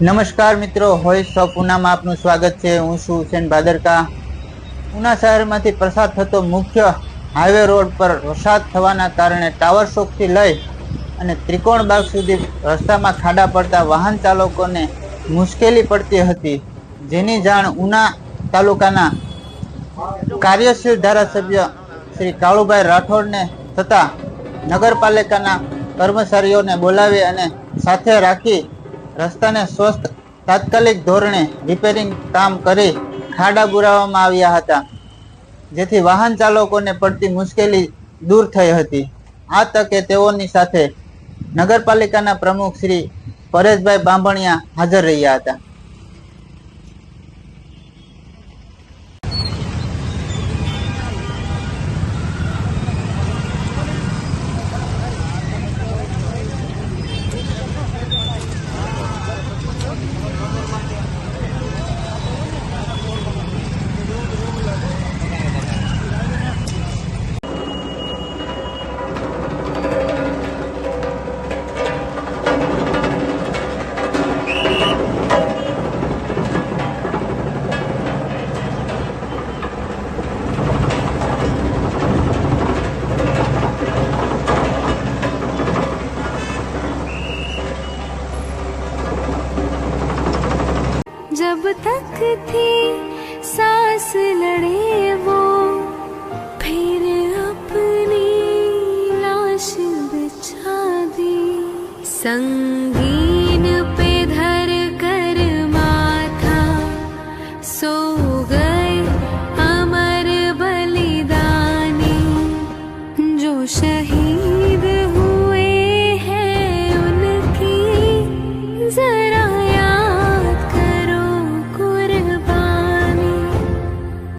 નમસ્કાર મિત્રો voice of ઉનામાં આપનું સ્વાગત છે. હું છું હુસેન ભાદરકા. ઉના શહેરમાંથી પસાર થતો મુખ્ય હાઈવે રોડ પર વરસાદ થવાના કારણે ટાવર શોકથી લઈ અને ત્રિકોણબાગ સુધી રસ્તામાં ખાડા પડતા વાહન ચાલકોને મુશ્કેલી પડતી હતી. જેની જાણ ઉના તાલુકાના કાર્યશીલ ધારાસભ્ય શ્રી કાળુભાઈ રાઠોડને થતા નગરપાલિકાના કર્મચારીઓને બોલાવી અને સાથે રાખી રસ્તાને સ્વસ્થ તાત્કાલિક ધોરણે રિપેરિંગ કામ કરી ખાડા બુરાવવામાં આવ્યા હતા. જેથી વાહન ચાલકોને પડતી મુશ્કેલી દૂર થઈ હતી. આ તકે તેઓની સાથે નગરપાલિકાના પ્રમુખ શ્રી પરેશભાઈ બાંભણિયા હાજર રહ્યા હતા. जब तक थी सांस लड़े वो फिर अपनी लाश बिछा दी। संगीन पे धर कर माथा सो गए अमर बलिदानी। जो शहीद